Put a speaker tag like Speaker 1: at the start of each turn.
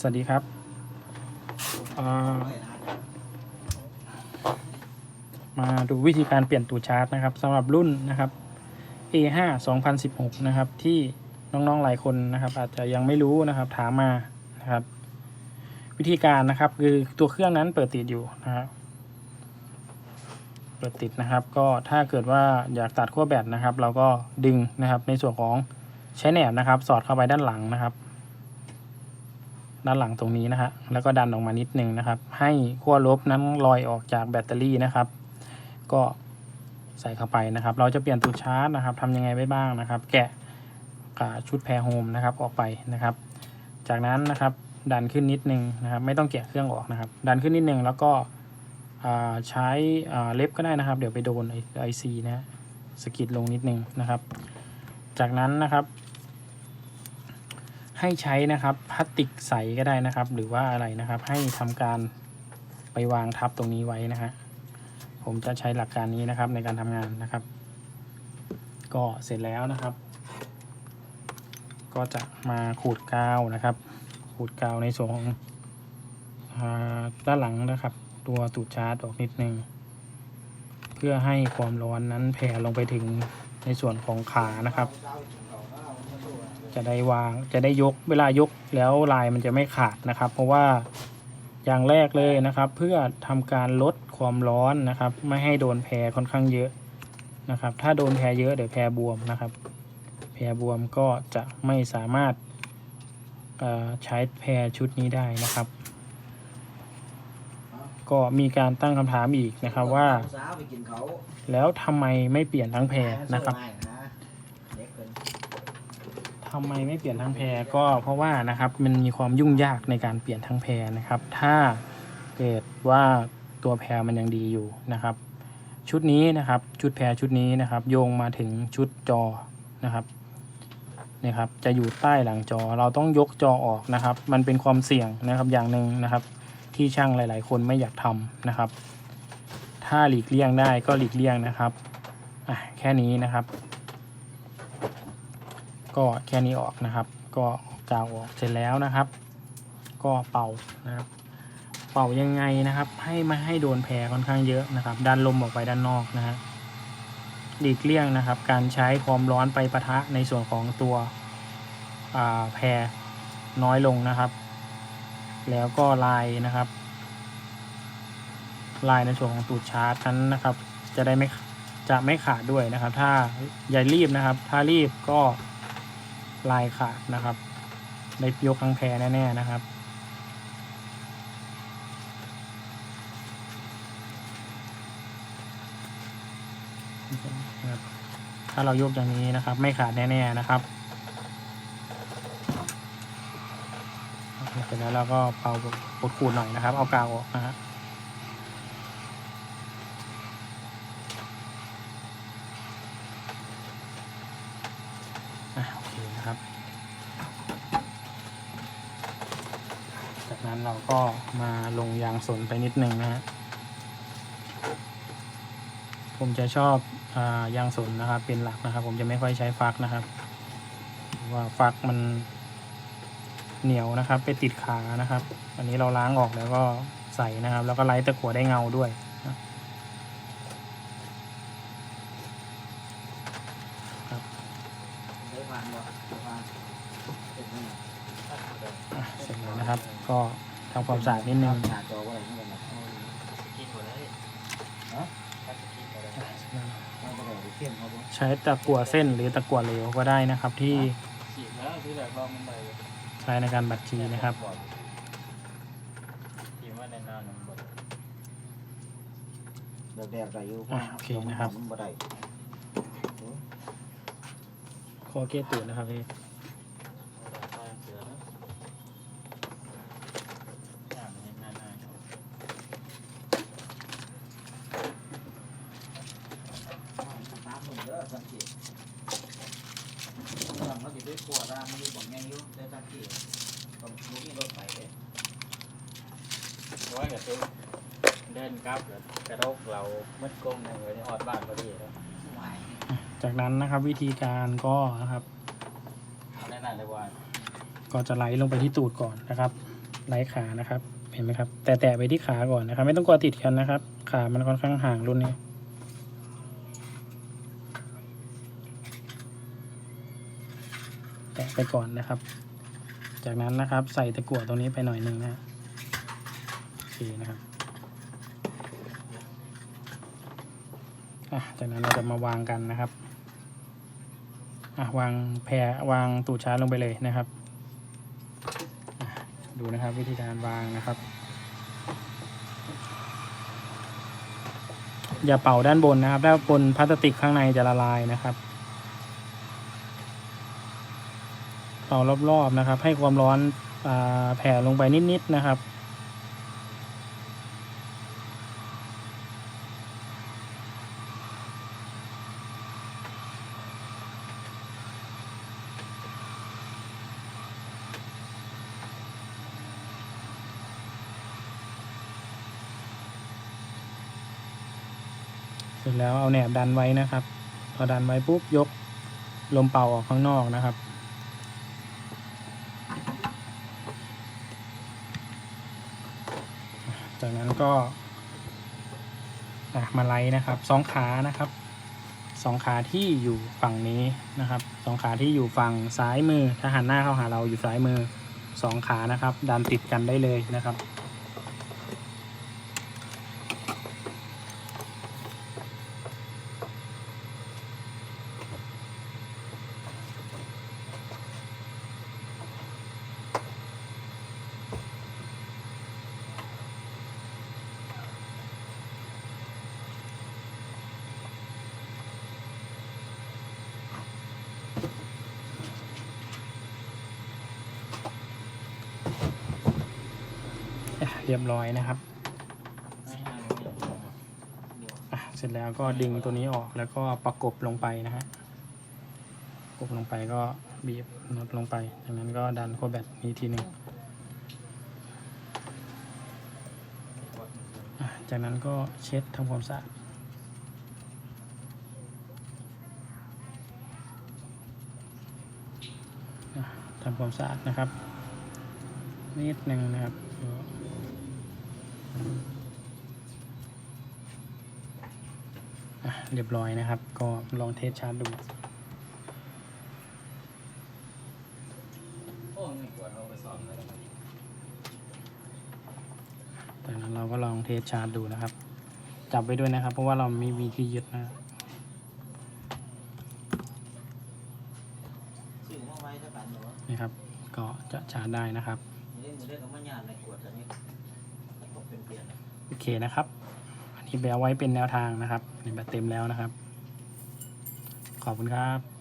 Speaker 1: สวัสดีครับ มาดูวิธีการเปลี่ยนตูดชาร์จนะครับสำหรับรุ่นนะครับ A5 2016 นะครับ ที่น้องๆหลายคนนะครับ อาจจะยังไม่รู้นะครับถามมานะครับ วิธีการนะครับคือตัวเครื่องนั้นเปิดติดอยู่นะครับเปิดติดนะครับ ก็ถ้าเกิดว่าอยากตัดขั้วแบตนะครับ เราก็ดึงนะครับในส่วนของใช้แหนบนะครับ สอดเข้าไปด้านหลังนะครับ ด้านหลังตรงนี้นะฮะแล้วก็ดันออกมานิดนึงนะครับ ให้ขั้วลบนั้นลอยออกจากแบตเตอรี่นะครับ ก็ใส่เข้าไปนะครับ เราจะเปลี่ยนตัวชาร์จนะครับทำยังไงไปบ้างนะครับ แกะชุดแพรโฮมนะครับออกไปนะครับ จากนั้นนะครับดันขึ้นนิดนึงนะครับ ไม่ต้องแกะเครื่องออกนะครับ ดันขึ้นนิดนึงแล้วก็ใช้เล็บก็ได้นะครับ เดี๋ยวไปโดนไอซีนะสกิดลงนิดนึงนะครับ จากนั้นนะครับ ให้ใช้นะครับพลาสติกใสก็ได้นะครับ หรือว่าอะไรนะครับ ให้ทำการไปวางทับตรงนี้ไว้นะฮะผมจะใช้หลักการนี้นะครับในการทำงานนะครับ ก็เสร็จแล้วนะครับ ก็จะมาขูดกาวนะครับ ขูดกาวในส่วนของอ่าด้านหลังนะครับ ตัวตูดชาร์จออกนิดนึงเพื่อให้ความร้อนนั้นแผ่ลงไปถึงในส่วนของขานะครับ จะได้วางจะได้ยกเวลายกแล้วลายมันจะไม่ขาดนะครับ เพราะว่าอย่างแรกเลยนะครับ เพื่อทำการลดความร้อนนะครับ ไม่ให้โดนแพรค่อนข้างเยอะนะครับ ถ้าโดนแพรเยอะเดี๋ยวแพรบวมนะครับ แพรบวมก็จะไม่สามารถใช้แพรชุดนี้ได้นะครับ ก็มีการตั้งคำถามอีกนะครับว่า แล้วทำไมไม่เปลี่ยนทั้งแพรนะครับ ทำไมไม่เปลี่ยนทั้งแพรก็เพราะว่านะครับมันมีความยุ่งยากในการเปลี่ยนทั้งแพรนะครับ ถ้าเกิดว่าตัวแพรมันยังดีอยู่นะครับ ชุดนี้นะครับชุดแพรชุดนี้นะครับ โยงมาถึงชุดจอนะครับนี่ยครับ จะอยู่ใต้หลังจอเราต้องยกจอออกนะครับ มันเป็นความเสี่ยงนะครับอย่างหนึ่งนะครับ ที่ช่างหลาย ๆ คนไม่อยากทำนะครับ ถ้าหลีกเลี่ยงได้ก็หลีกเลี่ยงนะครับอะแค่นี้นะครับ ก็แค่นี้ออกนะครับ ก็กาวออกเสร็จแล้วนะครับ ก็เป่านะครับ เป่ายังไงนะครับ ให้ไม่ให้โดนแผลค่อนข้างเยอะนะครับ ดันลมออกไปด้านนอกนะฮะหลีกเลี่ยงนะครับ การใช้ความร้อนไปปะทะในส่วนของตัวแพรน้อยลงนะครับ แล้วก็ลายนะครับ ลายในส่วนของตูดชาร์จนั้นนะครับ จะได้ไม่จะไม่ขาดด้วยนะครับ ถ้าอย่ารีบนะครับ ถ้ารีบก็ ลายขาดนะครับได้ยกทั้งแพรแน่ๆนะครับ ถ้าเรายกอย่างนี้นะครับ ไม่ขาดแน่ๆนะครับเสร็จแล้วเราก็เป่าปดขูดหน่อยนะครับ เอากาวออกนะฮะโอเคนะครับ จากนั้น เราก็มาลงยางสนไปนิดนึงนะฮะผมจะชอบอายางสนนะครับ เป็นหลักนะครับ ผมจะไม่ค่อยใช้ฟักนะครับ ว่าฟักมันเหนียวนะครับ ไปติดขานะครับ อันนี้เราล้างออกแล้วก็ใส่นะครับ แล้วก็ไล่ตะกั่วได้เงาด้วยนะ
Speaker 2: ได้ผ่านบ่ผ่านเสร็จแล้ว
Speaker 1: อะเสร็จแล้วนะครับก็ ทำความสะอาดนิดนึง
Speaker 2: หน้าจอไว้ให้มันนะ
Speaker 3: กินหมดเลย
Speaker 2: ฮะ
Speaker 3: ถ้าจะกินหมดเลย
Speaker 2: เอาไปเลยเข้มเขาบ่
Speaker 1: ใช้ตะกั่วเส้นหรือตะกั่วเหลวก็ได้นะครับที่
Speaker 3: ฉีดแล้วที่แบบลองมันไป
Speaker 1: ใช้ในการบัดจีนะครับ
Speaker 3: ทีมว่าในนานมันหมด
Speaker 2: เลิกแดดได้อยู่
Speaker 1: อะโอเคนะครับ
Speaker 2: มันบ่ได้
Speaker 1: คอเกตตูดนะครับพี่
Speaker 3: เสือนะอย่างนี้ง่ายๆ
Speaker 2: ตามมึงเด้อ สังเกตทำเขาสิไปขวดามันมีบ่งแงอยู่ได้สังเกตต้องบ่มีรถไฟเด้
Speaker 3: ร้อยกับตัวเดินกลับแล้วกระโดกเรามืดก้มในเว้ยออดบ้านพอดีแล้ว
Speaker 2: ไหว
Speaker 1: จากนั้นนะครับวิธีการก็นะครับ
Speaker 3: แน่นอนเลยว่า
Speaker 1: ก็จะไหลลงไปที่ตูดก่อนนะครับไร้ขานะครับ เห็นไหมครับ แต่แตะไปที่ขาก่อนนะครับ ไม่ต้องกลัวติดกันนะครับ ขามันค่อนข้างห่างรุ่นนี้ แตะไปก่อนนะครับ จากนั้นนะครับใส่ตะกั่วตรงนี้ไปหน่อยหนึ่งนะฮะโอเคนะครับจากนั้นเราจะมาวางกันนะครับอะวางแพรวางตูดชาร์จลงไปเลยนะครับ ดูนะครับวิธีการวางนะครับ อย่าเป่าด้านบนนะครับถ้านบนพลาสติกข้างในจะละลายนะครับ เป่ารอบๆนะครับ ให้ความร้อนอแผ่ลงไปนิดๆนะครับ เสร็จแล้วเอาแหนบดันไว้นะครับ พอดันไว้ปุ๊บยกลมเป่าออกข้างนอกนะครับ จากนั้นก็มาไล่นะครับสองขานะครับสองขาที่อยู่ฝั่งนี้นะครับสองขาที่อยู่ฝั่งซ้ายมือถ้าหันหน้าเข้าหาเราอยู่ซ้ายมือสองขานะครับดันติดกันได้เลยนะครับ เรียบร้อยนะครับเสร็จแล้วก็ดึงตัวนี้ออกแล้วก็ประกบลงไปนะฮะประกบลงไปก็บีบน็อตลงไปจากนั้นก็ดันโคแบตนี้ทีหนึ่งจากนั้นก็เช็ดทำความสะอาดทำความสะอาดนะครับ นิดหนึ่งนะครับ เรียบร้อยนะครับ ก็ลองเทสชาร์จดู
Speaker 3: โอ้ไม่กวดเอาไปสอบเลย
Speaker 1: จากนั้นเราก็ลองเทสชาร์จดูนะครับ จับไว้ด้วยนะครับ เพราะว่าเราไม่มีที่ยึดนะ
Speaker 2: ซื้อมาไว้ถ้ากันเนาะ
Speaker 1: นี่ครับ ก็จะชาร์จได้นะครับ โอเคนะครับ อันนี้แบลไว้เป็นแนวทางนะครับนี่แบบเต็มแล้วนะครับ ขอบคุณครับ